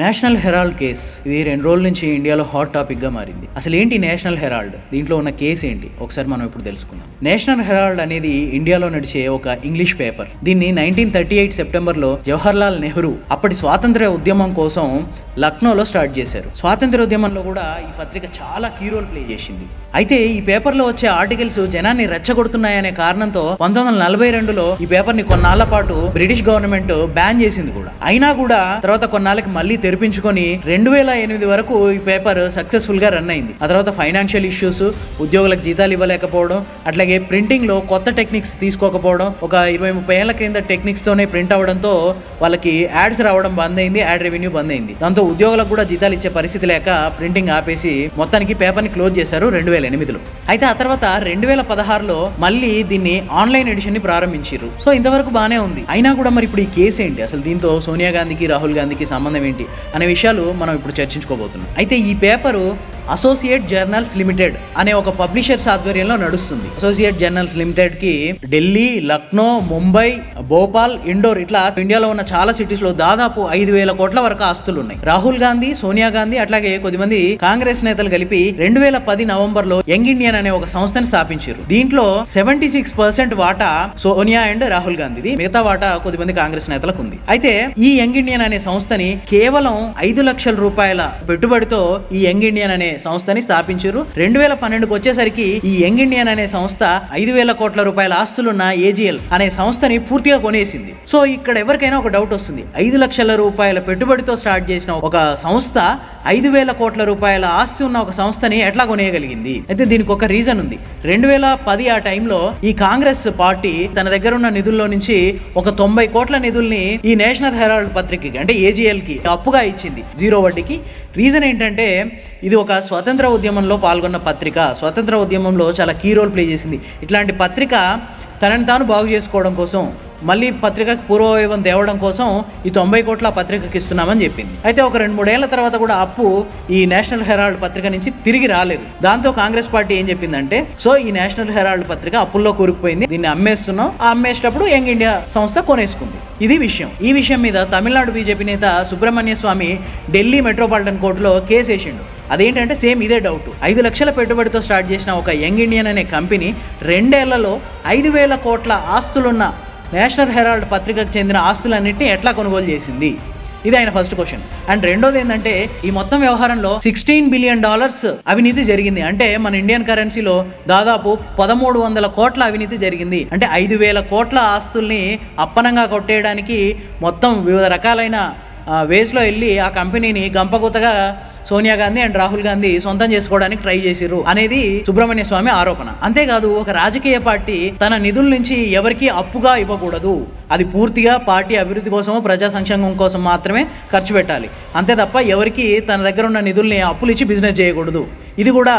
National Herald case. ఇది రెండు రోజుల నుంచి ఇండియాలో హాట్ టాపిక్గా మారింది. అసలు ఏంటి నేషనల్ హెరాల్డ్? దీంట్లో ఉన్న కేసు ఏంటి? ఒకసారి మనం ఇప్పుడు తెలుసుకుందాం. నేషనల్ హెరాల్డ్ అనేది ఇండియాలో నడిచే ఒక ఇంగ్లీష్ పేపర్. దీన్ని నైన్టీన్ థర్టీ ఎయిట్ సెప్టెంబర్లో జవహర్లాల్ నెహ్రూ అప్పటి స్వాతంత్ర్య ఉద్యమం కోసం లక్నోలో స్టార్ట్ చేశారు. స్వాతంత్ర ఉద్యమంలో కూడా ఈ పత్రిక చాలా కీ రోల్ ప్లే చేసింది. అయితే ఈ పేపర్లో వచ్చే ఆర్టికల్స్ జనాన్ని రెచ్చగొడుతున్నాయనే కారణంతో పంతొమ్మిది వందల నలభై రెండులో ఈ పేపర్ని కొన్నాళ్ళ పాటు బ్రిటిష్ గవర్నమెంట్ బ్యాన్ చేసింది కూడా. అయినా కూడా తర్వాత కొన్నాళ్ళకి మళ్ళీ తెరిపించుకొని రెండు వేల ఎనిమిది వరకు ఈ పేపర్ సక్సెస్ఫుల్గా రన్ అయింది. ఆ తర్వాత ఫైనాన్షియల్ ఇష్యూస్ ఉద్యోగులకు జీతాలు ఇవ్వలేకపోవడం అట్లాగే ప్రింటింగ్లో కొత్త టెక్నిక్స్ తీసుకోకపోవడం ఒక ఇరవై ముప్పై ఏళ్ళ క్రింద టెక్నిక్స్తోనే ప్రింట్ అవ్వడంతో వాళ్ళకి యాడ్స్ రావడం బంద్ అయింది యాడ్ రెవెన్యూ బంద్ అయింది. దాంతో ఉద్యోగులకు కూడా జీతాలు ఇచ్చే పరిస్థితి లేక ప్రింటింగ్ ఆపేసి మొత్తానికి పేపర్ని క్లోజ్ చేశారు రెండు వేల ఎనిమిదిలో. అయితే ఆ తర్వాత రెండు వేల పదహారులో మళ్ళీ దీన్ని ఆన్లైన్ ఎడిషన్ని ప్రారంభించారు సో ఇంతవరకు బాగానే ఉంది. అయినా కూడా మరి ఇప్పుడు ఈ కేసు ఏంటి అసలు దీంతో సోనియా గాంధీకి రాహుల్ గాంధీకి సంబంధం ఏంటి? అనే విషయాలు మనం ఇప్పుడు చర్చించుకోబోతున్నాం. అయితే ఈ పేపరు అసోసియేట్ జర్నల్స్ లిమిటెడ్ అనే ఒక పబ్లిషర్స్ ఆధ్వర్యంలో నడుస్తుంది. అసోసియేట్ జర్నల్స్ లిమిటెడ్కి ఢిల్లీ లక్నో ముంబై భోపాల్ ఇండోర్ ఇట్లా ఇండియాలో ఉన్న చాలా సిటీస్లో దాదాపు ఐదు వేల కోట్ల వరకు ఆస్తులు ఉన్నాయి రాహుల్ గాంధీ సోనియా గాంధీ అట్లాగే కొద్దిమంది కాంగ్రెస్ నేతలు కలిపి రెండు వేల పది నవంబర్లో యంగ్ ఇండియన్ అనే ఒక సంస్థని స్థాపించారు. దీంట్లో సెవెంటీ సిక్స్ పర్సెంట్ వాటా సోనియా అండ్ రాహుల్ గాంధీది. మిగతా వాటా కొద్దిమంది కాంగ్రెస్ నేతలకు ఉంది. అయితే ఈ యంగ్ ఇండియన్ అనే సంస్థని కేవలం ఐదు లక్షల రూపాయల పెట్టుబడితో ఈ యంగ్ ఇండియన్ అనే సంస్థని స్థాపించారు. రెండు వేల పన్నెండుకి వచ్చేసరికి ఈ యంగ్ ఇండియన్ అనే సంస్థ ఐదు వేల కోట్ల రూపాయల ఆస్తులున్న ఏజిఎల్ అనే సంస్థని పూర్తిగా కొనేసింది. సో ఇక్కడ ఎవరికైనా ఒక డౌట్ వస్తుంది. ఐదు లక్షల రూపాయల పెట్టుబడితో స్టార్ట్ చేసిన ఒక సంస్థ ఐదు వేల కోట్ల రూపాయల ఆస్తి ఉన్న ఒక సంస్థని ఎట్లా కొనేయగలిగింది? అయితే దీనికి ఒక రీజన్ ఉంది. రెండు వేల పది ఆ టైంలో ఈ కాంగ్రెస్ పార్టీ తన దగ్గర ఉన్న నిధుల్లో నుంచి ఒక తొంభై కోట్ల నిధుల్ని ఈ నేషనల్ హెరాల్డ్ పత్రికకి అంటే ఏజిఎల్కి అప్పుగా ఇచ్చింది జీరో వడ్డీకి. రీజన్ ఏంటంటే ఇది ఒక స్వతంత్ర ఉద్యమంలో పాల్గొన్న పత్రిక స్వతంత్ర ఉద్యమంలో చాలా కీ రోల్ ప్లే చేసింది. ఇట్లాంటి పత్రిక తనని తాను బాగు చేసుకోవడం కోసం మళ్ళీ పత్రికకు పూర్వవైవం తేవడం కోసం ఈ తొంభై కోట్ల పత్రికకి ఇస్తున్నామని చెప్పింది. అయితే ఒక రెండు మూడేళ్ళ తర్వాత కూడా అప్పు ఈ నేషనల్ హెరాల్డ్ పత్రిక నుంచి తిరిగి రాలేదు. దాంతో కాంగ్రెస్ పార్టీ ఏం చెప్పిందంటే సో ఈ నేషనల్ హెరాల్డ్ పత్రిక అప్పుల్లో కూరుకుపోయింది దీన్ని అమ్మేస్తున్నాం. ఆ అమ్మేసేటప్పుడు యంగ్ ఇండియా సంస్థ కొనేసుకుంది. ఇది విషయం. ఈ విషయం మీద తమిళనాడు బీజేపీ నేత సుబ్రహ్మణ్య స్వామి ఢిల్లీ మెట్రోపాలిటన్ కోర్టులో కేసు వేసిండు. అదేంటంటే సేమ్ ఇదే డౌట్. ఐదు లక్షల పెట్టుబడితో స్టార్ట్ చేసిన ఒక యంగ్ ఇండియన్ అనే కంపెనీ రెండేళ్ళలో ఐదు వేల కోట్ల ఆస్తులున్న నేషనల్ హెరాల్డ్ పత్రికకు చెందిన ఆస్తులన్నింటినీ ఎట్లా కొనుగోలు చేసింది? ఇది ఆయన ఫస్ట్ క్వశ్చన్. అండ్ రెండోది ఏంటంటే ఈ మొత్తం వ్యవహారంలో సిక్స్టీన్ బిలియన్ డాలర్స్ అవినీతి జరిగింది. అంటే మన ఇండియన్ కరెన్సీలో దాదాపు పదమూడు వందల కోట్ల అవినీతి జరిగింది. అంటే ఐదు వేల కోట్ల ఆస్తుల్ని అప్పనంగా కొట్టేయడానికి మొత్తం వివిధ రకాలైన వేస్లో వెళ్ళి ఆ కంపెనీని గంపగుతగా సోనియా గాంధీ అండ్ రాహుల్ గాంధీ సొంతం చేసుకోవడానికి ట్రై చేసిర్రు అనేది సుబ్రహ్మణ్య స్వామి ఆరోపణ. అంతేకాదు ఒక రాజకీయ పార్టీ తన నిధుల నుంచి ఎవరికి అప్పుగా ఇవ్వకూడదు. అది పూర్తిగా పార్టీ అభివృద్ధి కోసమో ప్రజా సంక్షేమం కోసం మాత్రమే ఖర్చు పెట్టాలి. అంతే తప్ప ఎవరికి తన దగ్గర ఉన్న నిధుల్ని అప్పులు ఇచ్చి బిజినెస్ చేయకూడదు. ఇది కూడా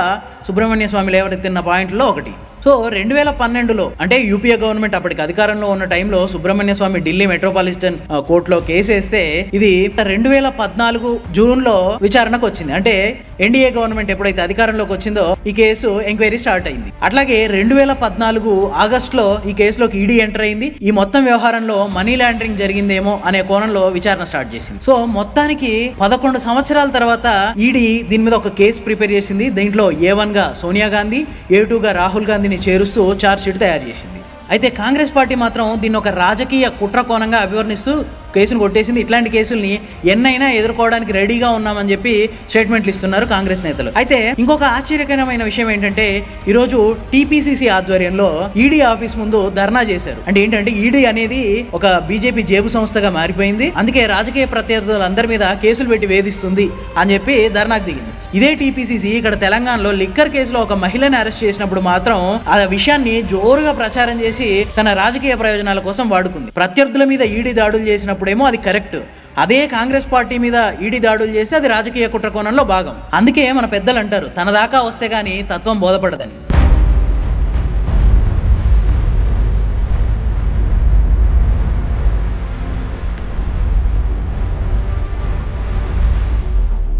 సుబ్రహ్మణ్య స్వామి లేవనెత్తిన పాయింట్లో ఒకటి. సో రెండు వేల పన్నెండులో అంటే యూపీఏ గవర్నమెంట్ అప్పటికి అధికారంలో ఉన్న టైంలో సుబ్రహ్మణ్య స్వామి ఢిల్లీ మెట్రోపాలిటన్ కోర్టులో కేసు వేస్తే ఇది రెండు వేల పద్నాలుగు జూన్లో విచారణకు వచ్చింది. అంటే ఎన్డీఏ గవర్నమెంట్ ఎప్పుడైతే అధికారంలోకి వచ్చిందో ఈ కేసు ఎంక్వైరీ స్టార్ట్ అయింది. అట్లాగే రెండు వేల పద్నాలుగు ఆగస్ట్లో ఈ కేసులోకి ఈడీ ఎంటర్ అయింది. ఈ మొత్తం వ్యవహారంలో మనీ లాండరింగ్ జరిగిందేమో అనే కోణంలో విచారణ స్టార్ట్ చేసింది. సో మొత్తానికి పదకొండు సంవత్సరాల తర్వాత ఈడీ దీని మీద ఒక కేసు ప్రిపేర్ చేసింది. దీంట్లో ఏ వన్గా సోనియా గాంధీ ఏ టూ గా రాహుల్ మందిని చేరుస్తూ ఛార్జ్షీట్ తయారు చేసింది. అయితే కాంగ్రెస్ పార్టీ మాత్రం దీన్ని ఒక రాజకీయ కుట్ర కోణంగా అభివర్ణిస్తూ కేసును కొట్టేసింది. ఇట్లాంటి కేసుల్ని ఎన్నైనా ఎదుర్కోవడానికి రెడీగా ఉన్నామని చెప్పి స్టేట్మెంట్లు ఇస్తున్నారు కాంగ్రెస్ నేతలు. అయితే ఇంకొక ఆశ్చర్యకరమైన విషయం ఏంటంటే ఈరోజు టీపీసీసీ ఆధ్వర్యంలో ఈడీ ఆఫీస్ ముందు ధర్నా చేశారు. అంటే ఏంటంటే ఈడీ అనేది ఒక బీజేపీ జేబు సంస్థగా మారిపోయింది. అందుకే రాజకీయ ప్రత్యర్థులందరి మీద కేసులు పెట్టి వేధిస్తుంది అని చెప్పి ధర్నాకు దిగింది. ఇదే టీపీసీసీ ఇక్కడ తెలంగాణలో లిక్కర్ కేసులో ఒక మహిళని అరెస్ట్ చేసినప్పుడు మాత్రం ఆ విషయాన్ని జోరుగా ప్రచారం చేసి తన రాజకీయ ప్రయోజనాల కోసం వాడుకుంది. ప్రత్యర్థుల మీద ఈడీ దాడులు చేసినప్పుడేమో అది కరెక్ట్. అదే కాంగ్రెస్ పార్టీ మీద ఈడీ దాడులు చేస్తే అది రాజకీయ కుట్ర కోణంలో భాగం. అందుకే మన పెద్దలు అంటారు తన దాకా వస్తే గానీ తత్వం బోధపడదని.